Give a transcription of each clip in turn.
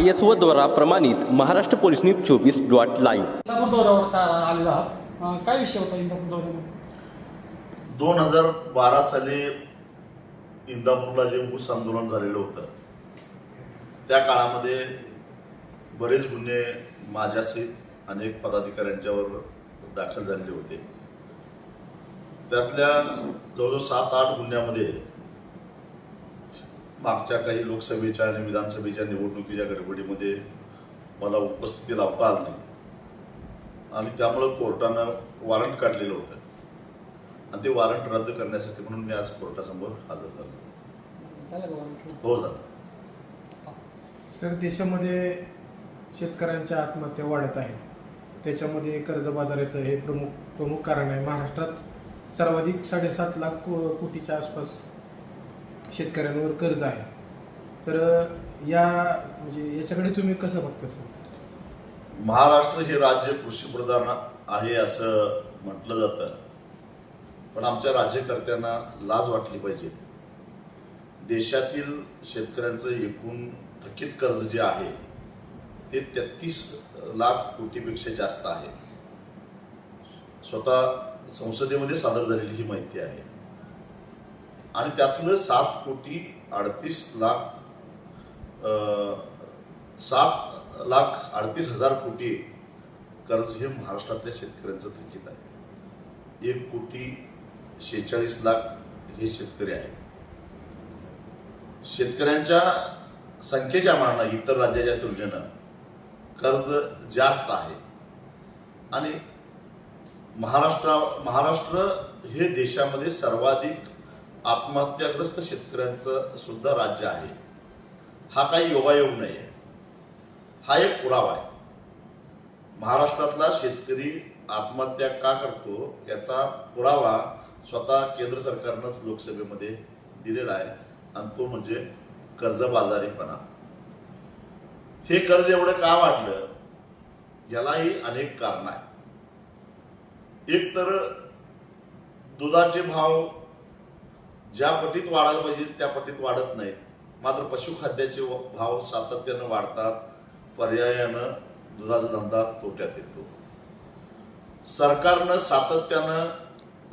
I S O द्वारा प्रमाणित Maharashtra police news चोवीस डॉट लाईव्ह. इंदापूर दौऱ्यावर ता- आलेला आहात. अं, काय विषय होता इंदापूर दोन हजार बारा साली इंदापूरला जे ऊस आंदोलन झालेलं होतं त्या काळामध्ये बरेच गुन्हे माझ्यासहित अनेक पदाधिकाऱ्यांच्यावर दाखल झालेले होते. त्यातल्या जवळजवळ सात आठ गुन्ह्यामध्ये मागच्या काही लोकसभेच्या आणि विधानसभेच्या निवडणुकीच्या गडबडीमध्ये मला उपस्थिती लावता आली नाही. आणि त्यामुळं कोर्टानं वॉरंट काढलेलं होतं. आणि ते वॉरंट रद्द करण्यासाठी म्हणून मी आज कोर्टासमोर हजर झालो? हो झालं. सर देशामध्ये शेतकऱ्यांच्या आत्महत्या वाढत आहेत. त्याच्यामध्ये कर्जबाजाराचं हे प्रमुख प्रमुख कारण आहे. महाराष्ट्रात सर्वाधिक साडेसात लाख कोटीच्या आसपास शेतकऱ्यांवर कर्ज आहे. तर या म्हणजे याच्याकडे तुम्ही कसं बघता सर? महाराष्ट्र हे राज्य कृषीप्रधान आहे असं म्हटलं जातं. पण आमच्या राज्यकर्त्यांना लाज वाटली पाहिजे. देशातील शेतकऱ्यांचं एकूण थकीत कर्ज जे आहे ते तेहतीस लाख कोटीपेक्षा जास्त आहे. स्वतः संसदेमध्ये सादर झालेली ही माहिती आहे. आणि त्यातलं सात कोटी अडतीस लाख सात लाख अडतीस हजार कोटी कर्ज हे महाराष्ट्रातल्या शेतकऱ्यांचं थकीत आहे. एक कोटी शेहेचाळीस लाख हे शेतकरी आहेत. शेतकऱ्यांच्या संख्येच्या मानानं इतर राज्याच्या तुलनेनं कर्ज जास्त आहे. आणि महाराष्ट्रा महाराष्ट्र हे देशामध्ये सर्वाधिक आत्महत्याग्रस्त शेतकऱ्यांचं सुद्धा राज्य आहे. हा काही योगायोग नाही आहे. हा एक पुरावा आहे. महाराष्ट्रातला शेतकरी आत्महत्या का करतो याचा पुरावा स्वतः केंद्र सरकारनंच लोकसभेमध्ये दिलेला आहे आणि तो म्हणजे कर्जबाजारीपणा. हे कर्ज एवढं का वाढलं? यालाही अनेक कारण आहे एक तर दुधाचे भाव ज्या पटीत वाढायला पाहिजे त्या पटीत वाढत नाहीत. मात्र पशुखाद्याचे भाव सातत्यानं वाढतात पर्यायानं दुधाचा धंदा तोट्यात येतो. सरकारनं सातत्यानं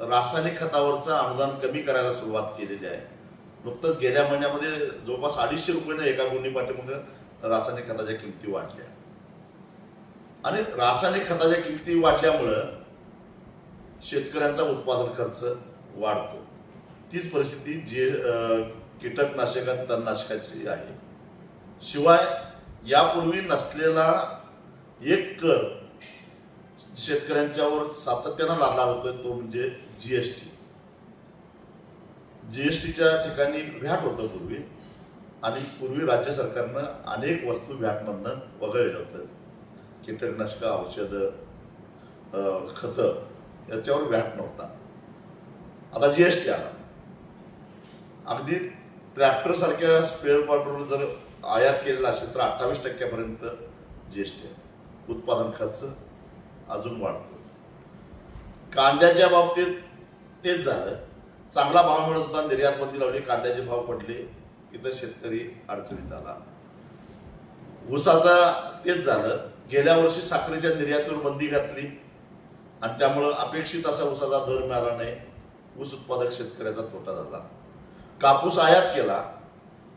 रासायनिक खतावरचं अनुदान कमी करायला सुरुवात केलेली आहे. नुकतंच गेल्या महिन्यामध्ये जवळपास अडीचशे रुपयानं एका गुन्हे पाठीमागं रासायनिक खताच्या किमती वाढल्या. आणि रासायनिक खताच्या किमती वाढल्यामुळं शेतकऱ्यांचा उत्पादन खर्च वाढतो. तीच परिस्थिती जे अं, कीटकनाशक तणनाशकाची आहे. शिवाय यापूर्वी नसलेला एक कर शेतकऱ्यांच्यावर सातत्यानं लादला जातोय तो म्हणजे जीएसटी जीएसटीच्या ठिकाणी व्हॅट होतं पूर्वी आणि पूर्वी राज्य सरकारनं अनेक वस्तू व्हॅटमधनं वगळलेलं होतं. कीटकनाशकं औषधं खतं याच्यावर व्हॅट नव्हता. आता जीएसटी आला. अगदी ट्रॅक्टरसारख्या स्पेअर पार्टवर जर आयात केलेला असेल तर अठ्ठावीस टक्क्यापर्यंत जी एस टी उत्पादन खर्च अजून वाढतो. कांद्याच्या बाबतीत तेच झालं. चांगला भाव मिळत होता. निर्यात बंदी लावली. कांद्याचे भाव पडले. तिथं शेतकरी अडचणीत आला. ऊसाचा तेच झालं. गेल्या वर्षी साखरेच्या निर्यातीवर बंदी घातली. आणि त्यामुळं अपेक्षित असा ऊसाचा दर मिळाला नाही. ऊस उत्पादक शेतकऱ्याचा तोटा झाला. कापूस आयात केला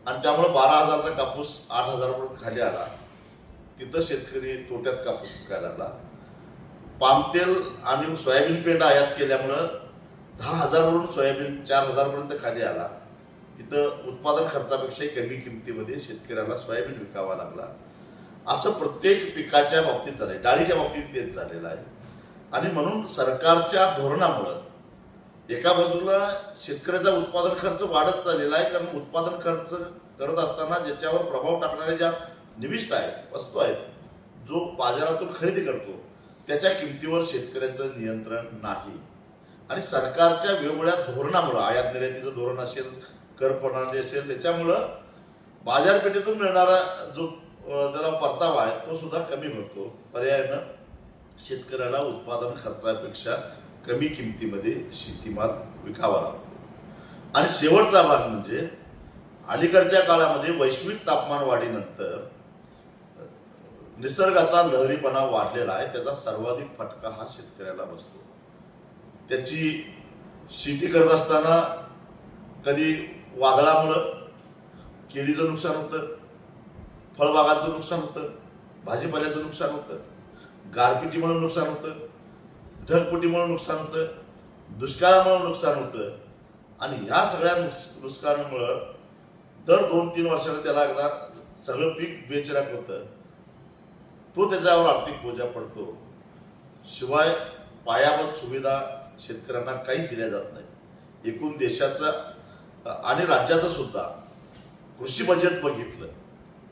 आणि त्यामुळं बारा हजारचा कापूस आठ हजारापर्यंत खाली आला. तिथं शेतकरी तोट्यात कापूस विकायला लागला. पामतेल आणि सोयाबीन पेंड आयात केल्यामुळं दहा हजारवरून सोयाबीन चार हजारपर्यंत खाली आला. तिथं उत्पादन खर्चापेक्षाही कमी किमतीमध्ये शेतकऱ्याला सोयाबीन विकावा लागला. असं प्रत्येक पिकाच्या बाबतीत झालंय डाळीच्या बाबतीत तेच झालेलं आहे. आणि म्हणून सरकारच्या धोरणामुळं एका बाजूला शेतकऱ्याचा उत्पादन खर्च वाढत चाललेला आहे कारण उत्पादन खर्च करत असताना ज्याच्यावर प्रभाव टाकणाऱ्या ज्या निविष्ट आहेत वस्तू आहेत जो बाजारातून खरेदी करतो त्याच्या किमतीवर शेतकऱ्याचं नियंत्रण नाही. आणि सरकारच्या वेगवेगळ्या धोरणामुळं आयात निर्यातीचं धोरण असेल कर प्रणाली असेल त्याच्यामुळं बाजारपेठेतून मिळणारा जो त्याला परतावा आहे तो सुद्धा कमी मिळतो. पर्यायानं शेतकऱ्याला उत्पादन खर्चापेक्षा कमी किमतीमध्ये शेतीमाल विकावा लागतो. आणि शेवटचा भाग म्हणजे अलीकडच्या काळामध्ये वैश्विक तापमान वाढीनंतर निसर्गाचा लहरीपणा वाढलेला आहे त्याचा सर्वाधिक फटका हा शेतकऱ्याला बसतो. त्याची शेती करत असताना कधी वादळामुळं केळीचं नुकसान होतं फळबागांचं नुकसान होतं भाजीपाल्याचं नुकसान होतं गारपिटीमुळे नुकसान होतं ढगफुटीमुळे नुकसान होतं दुष्काळामुळे नुकसान होतं. आणि ह्या सगळ्या नुकस नुकसानामुळं दर दोन तीन वर्षाला त्याला एकदा सगळं पीक बेचराक होतं. तो त्याच्यावर आर्थिक बोजा पडतो. शिवाय पायाभूत सुविधा शेतकऱ्यांना काहीच दिल्या जात नाही एकूण देशाचं आणि राज्याचं सुद्धा. कृषी बजेट बघितलं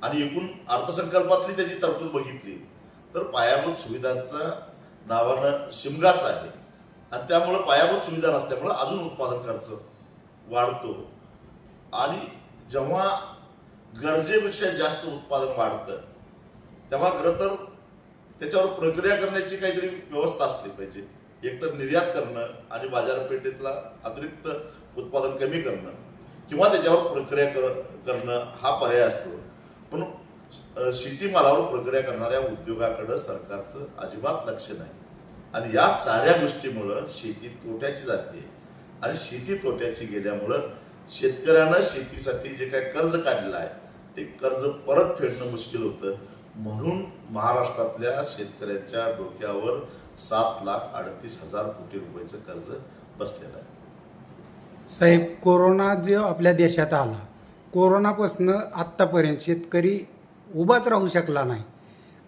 आणि एकूण अर्थसंकल्पातली त्याची तरतूद बघितली तर पायाभूत सुविधांचा नावानं शिमगाच आहे. आणि त्यामुळं पायाभूत सुविधा नसल्यामुळं अजून उत्पादन खर्च वाढतो. आणि जेव्हा गरजेपेक्षा जास्त उत्पादन वाढतं तेव्हा खरं तर त्याच्यावर प्रक्रिया करण्याची काहीतरी व्यवस्था असली पाहिजे. एकतर निर्यात करणं आणि बाजारपेठेतला अतिरिक्त उत्पादन कमी करणं किंवा त्याच्यावर प्रक्रिया कर करणं हा पर्याय असतो. पण शेतीमालावर प्रक्रिया करणाऱ्या उद्योगाकडं सरकारचं अजिबात लक्ष नाही. आणि या साऱ्या गोष्टीमुळं शेती तोट्याची जाते. आणि शेती तोट्याची गेल्यामुळं शेतकऱ्यानं शेतीसाठी जे काही कर्ज काढलेलं आहे ते कर्ज परत फेडणं मुश्किल होतं. म्हणून महाराष्ट्रातल्या शेतकऱ्यांच्या डोक्यावर सात लाख अडतीस हजार कोटी रुपयाचं कर्ज बसलेलं आहे. साहेब कोरोना जो आपल्या देशात आला कोरोनापासनं आत्तापर्यंत शेतकरी उभाच राहू शकला नाही.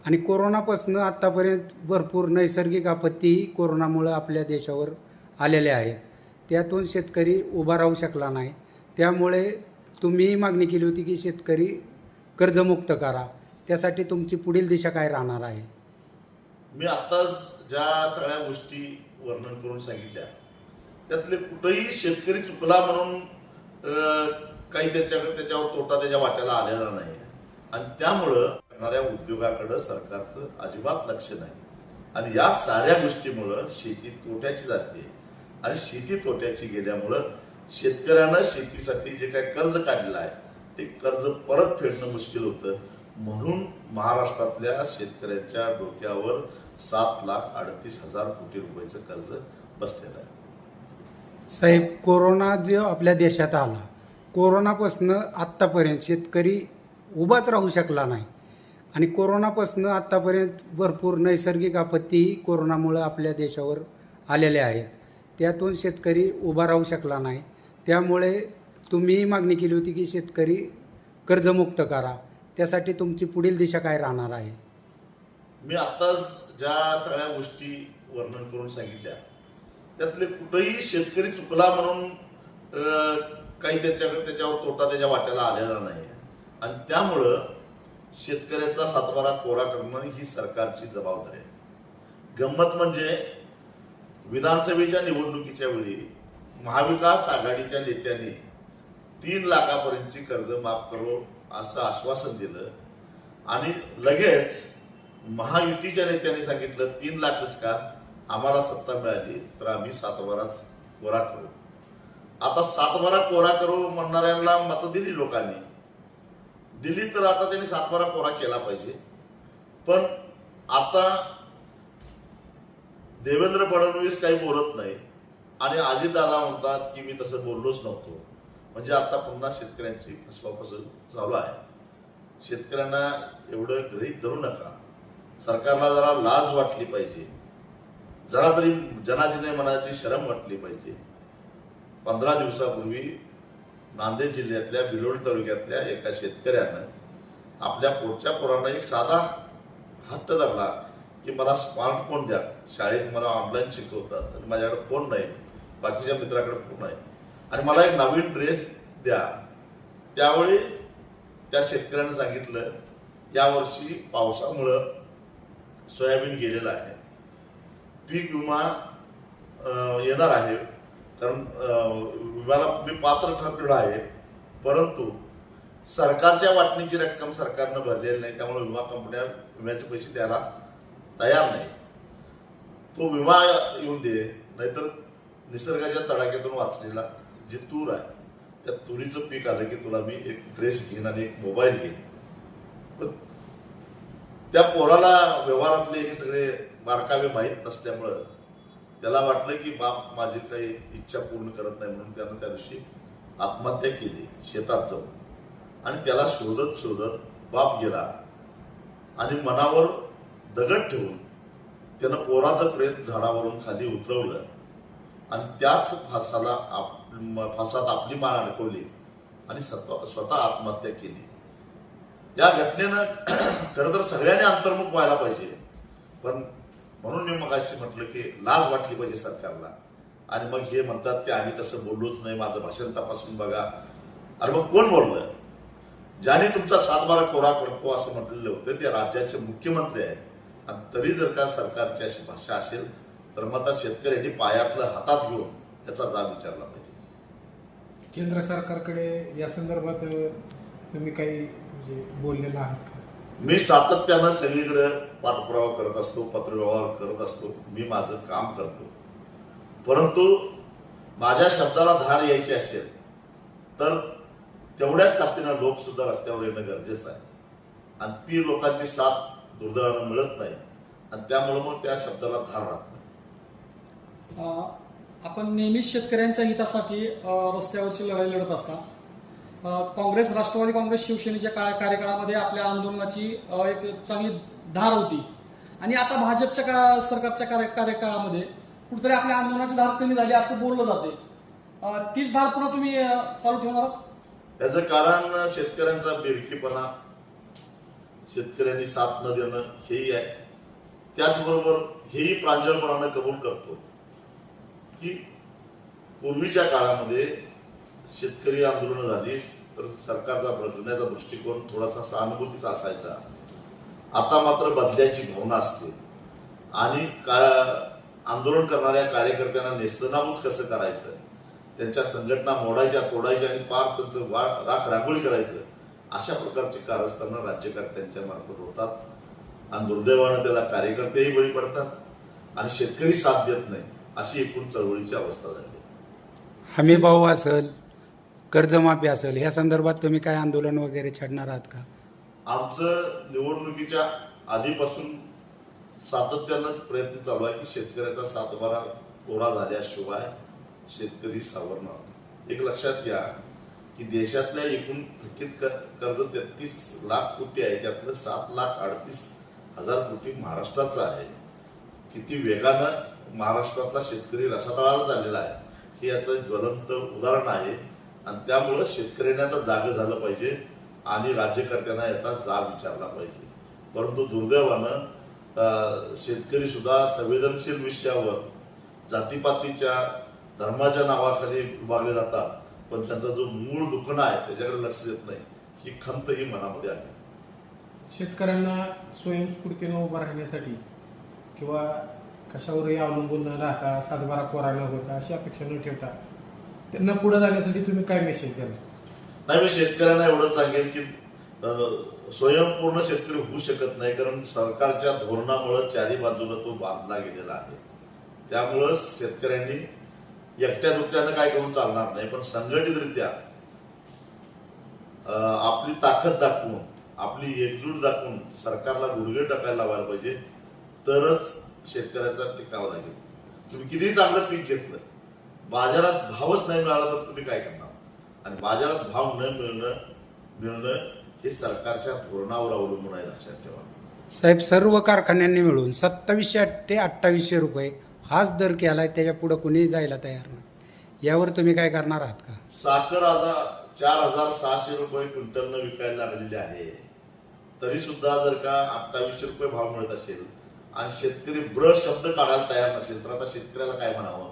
आणि कोरोनापासनं आत्तापर्यंत भरपूर नैसर्गिक आपत्तीही कोरोनामुळं आपल्या देशावर आलेल्या आहेत. त्यातून शेतकरी उभा राहू शकला नाही. त्यामुळे तुम्हीही मागणी केली होती की शेतकरी कर्जमुक्त करा. त्यासाठी तुमची पुढील दिशा काय राहणार आहे? मी आत्ताच ज्या सगळ्या गोष्टी वर्णन करून सांगितल्या त्यातले कुठंही शेतकरी चुकला म्हणून काही त्याच्याकडे त्याच्यावर तोटा त्याच्या वाट्याला आलेला नाही. आणि त्यामुळं करणाऱ्या उद्योगाकडं सरकारचं अजिबात लक्ष नाही. आणि या साऱ्या गोष्टीमुळं शेती तोट्याची जाते. आणि शेती तोट्याची गेल्यामुळं शेतकऱ्यानं शेतीसाठी जे काही कर्ज काढलेलं आहे ते कर्ज परत फेडणं मुश्किल होतं. म्हणून महाराष्ट्रातल्या शेतकऱ्यांच्या डोक्यावर सात लाख अडतीस हजार कोटी रुपयाचं कर्ज बसलेलं आहे. साहेब कोरोना जो आपल्या देशात आला कोरोनापासनं आत्तापर्यंत शेतकरी उभाच राहू शकला नाही. आणि कोरोनापासनं आत्तापर्यंत भरपूर नैसर्गिक आपत्तीही कोरोनामुळं आपल्या देशावर आलेल्या आहेत. त्यातून शेतकरी उभा राहू शकला नाही. त्यामुळे तुम्हीही मागणी केली होती की शेतकरी कर्जमुक्त करा. त्यासाठी तुमची पुढील दिशा काय राहणार आहे? मी आत्ताच ज्या सगळ्या गोष्टी वर्णन करून सांगितल्या त्यातले कुठंही शेतकरी चुकला म्हणून काही त्याच्याकडे त्याच्यावर तोटा त्याच्या वाट्याला आलेला नाही आणि त्यामुळं शेतकऱ्याचा सातबारा कोरा करणं ही सरकारची जबाबदारी आहे. गंमत म्हणजे विधानसभेच्या निवडणुकीच्या वेळी महाविकास आघाडीच्या नेत्यांनी तीन लाखापर्यंतची कर्ज माफ करो असं आश्वासन दिलं आणि लगेच महायुतीच्या नेत्यांनी सांगितलं तीन लाखच का? आम्हाला सत्ता मिळाली तर आम्ही सातबाराच कोरा करू. आता सातबारा कोरा करू म्हणणाऱ्यांना मतं दिली लोकांनी. दिली तर आता त्यांनी सातबारा कोरा केला पाहिजे. पण आता देवेंद्र फडणवीस काही बोलत नाही. आणि अजितदादा म्हणतात की मी तसं बोललोच नव्हतो. म्हणजे आता पुन्हा शेतकऱ्यांची फसवाफसल चालू आहे. शेतकऱ्यांना एवढं गृहीत धरू नका. सरकारला जरा लाज वाटली पाहिजे. जरा तरी जनाजिने मनाची शरम वाटली पाहिजे. पंधरा दिवसापूर्वी नांदेड जिल्ह्यातल्या बिलोड तालुक्यातल्या एका शेतकऱ्यानं आपल्या पोटच्या पोरांना एक साधा हट्ट धरला की मला स्मार्टफोन द्या. शाळेत मला ऑनलाईन शिकवतात. आणि माझ्याकडे फोन नाही. बाकीच्या मित्राकडे फोन आहे आणि मला एक नवीन ड्रेस द्या. त्यावेळी त्या शेतकऱ्यानं सांगितलं यावर्षी पावसामुळं सोयाबीन गेलेलं आहे. पीक विमा येणार आहे. कारण मला मी पात्र ठरलेलो आहे. परंतु सरकारच्या वाटणीची रक्कम सरकारनं भरलेली नाही त्यामुळे विमा कंपन्या विम्याचे पैसे द्यायला तयार नाही. तो विमा येऊन दे नाहीतर निसर्गाच्या तडाख्यातून वाचलेला जे तूर आहे त्या तुरीचं पीक आलं की तुला मी एक ड्रेस घेईन आणि एक मोबाईल घेईन. त्या पोराला व्यवहारातले हे सगळे बारकावे माहीत नसल्यामुळं त्याला वाटलं की बाप माझी काही इच्छा पूर्ण करत नाही म्हणून त्यानं त्या दिवशी आत्महत्या केली शेतात जाऊन. आणि त्याला शोधत शोधत बाप गेला आणि मनावर दगड ठेवून त्यानं पोराचं प्रेत झाडावरून खाली उतरवलं आणि त्याच फासाला आप फासात आपली मान अडकवली आणि स्वतः स्वतः आत्महत्या केली. या घटनेनं खरं तर सगळ्यांनी अंतर्मुख व्हायला पाहिजे. पण म्हणून मी मग अशी म्हटलं की लाज वाटली पाहिजे सरकारला. आणि मग हे म्हणतात की आम्ही तसं बोललोच नाही माझं भाषण तपासून बघा. अरे मग कोण बोललं? ज्याने तुमचा सातबारा कोरा करतो असं म्हटलेलं होतं ते राज्याचे मुख्यमंत्री आहेत. आणि तरी जर का सरकारची अशी भाषा असेल तर मग आता शेतकऱ्यांनी पायातलं हातात घेऊन त्याचा जाब विचारला पाहिजे. केंद्र सरकारकडे या संदर्भात तुम्ही काही म्हणजे बोललेला आहात मी सातत्यानं सगळीकडे पाठपुरावा करत असतो पत्रव्यवहार करत असतो मी माझं काम करतो. परंतु माझ्या शब्दाला धार यायची असेल तर तेवढ्याच ताकदीनं लोक सुद्धा रस्त्यावर येणं गरजेचं आहे. आणि ती लोकांची साथ दुर्दैवानं मिळत नाही. आणि त्यामुळे मग त्या शब्दाला धार राहत नाही. आपण नेहमीच शेतकऱ्यांच्या हितासाठी रस्त्यावरची लढाई लढत असता. काँग्रेस राष्ट्रवादी काँग्रेस शिवसेनेच्या काळा कार्यकाळामध्ये आपल्या आंदोलनाची एक चांगली धार होती. आणि आता भाजपच्या का सरकारच्या कार्य कार्यकाळामध्ये कुठेतरी आपल्या आंदोलनाची धार कमी झाली असं बोललं जाते. तीच धार पुन्हा तुम्ही चालू ठेवणार आहात? याचं कारण शेतकऱ्यांचा बिरकीपणा शेतकऱ्यांनी साथ न देणं हेही आहे. त्याचबरोबर हेही प्रांजळपणानं कबूल करतो की पूर्वीच्या काळामध्ये शेतकरी आंदोलनं झाली तर सरकारचा बदलण्याचा दृष्टिकोन थोडासा सहानुभूतीचा असायचा. आता मात्र बदल्याची भावना असते. आणि का आंदोलन करणाऱ्या कार्यकर्त्यांना नेस्तनाबूत कसं करायचं? त्यांच्या संघटना मोडायच्या तोडायच्या आणि पार त्यांचं वा राख रांगोळी करायचं अशा प्रकारचे कारस्थानं राज्यकर्त्यांच्या मार्फत होतात. आणि दुर्दैवानं त्याला कार्यकर्तेही बळी पडतात आणि शेतकरी साथ देत नाही अशी एकूण चळवळीची अवस्था झाली. हमीभाऊ असेल कर्जमाफी असेल ह्या संदर्भात तुम्ही काय आंदोलन वगैरे छेडणार आहात का? आमचं निवडणुकीच्या आधीपासून सातत्यानं प्रयत्न चालू आहे की शेतकऱ्याचा सातबारा कोरा झाल्याशिवाय शेतकरी सावरणार एक लक्षात घ्या की देशातल्या एकूण थकीत क- कर्ज तेहतीस लाख कोटी आहे त्यातलं सात लाख अडतीस हजार कोटी महाराष्ट्राचं आहे. किती वेगानं महाराष्ट्रातला शेतकरी रसातळाला झालेला आहे. हे याचं ज्वलंत उदाहरण आहे. आणि त्यामुळं शेतकऱ्यांना आता जागं झालं पाहिजे आणि राज्यकर्त्यांना याचा जाब विचारला पाहिजे. परंतु दुर्दैवानं शेतकरी सुद्धा संवेदनशील विषयावर जातीपातीच्या धर्माच्या नावाखाली विभागले जातात पण त्यांचा जो मूळ दुखणा आहे त्याच्याकडे लक्ष देत नाही ही खंत ही मनामध्ये आहे. शेतकऱ्यांना स्वयंस्फूर्तीनं उभं राहण्यासाठी किंवा कशावरही अवलंबून न राहता सातबारा कोरा न होता अशी अपेक्षा न ठेवता त्यांना पुढे जाण्यासाठी तुम्ही काय मेसेज द्याल? नाही मी शेतकऱ्यांना एवढं सांगेन की अं, स्वयंपूर्ण शेतकरी होऊ शकत नाही कारण सरकारच्या धोरणामुळं चारी बाजूला तो बांधला गेलेला आहे. त्यामुळं शेतकऱ्यांनी एकट्या दुकट्यानं काय करून चालणार नाही पण संघटितरित्या अं, आपली ताकद दाखवून आपली एकजूट दाखवून सरकारला गुडघे टाकायला लावायला पाहिजे तरच शेतकऱ्याचा टिकाव लागेल. तुम्ही कितीही चांगलं पीक घेतलं बाजारात भावच नाही मिळाला तर तुम्ही काय करणार? आणि बाजारात भाव न मिळणं मिळणं हे सरकारच्या धोरणावर अवलंबून आहे लक्षात ठेवा. साहेब सर्व कारखान्यांनी मिळून सत्तावीसशे ते अठ्ठावीसशे रुपये हाच दर केलाय त्याच्या पुढे कुणीही जायला तयार नाही. यावर तुम्ही काय करणार आहात का? साखर आता चार हजार सहाशे रुपये क्विंटलनं विकायला लागलेली आहे. तरी सुद्धा जर का अठ्ठावीसशे रुपये भाव मिळत असेल आणि शेतकरी ब्र शब्द काढायला तयार नसेल तर आता शेतकऱ्याला काय म्हणावं?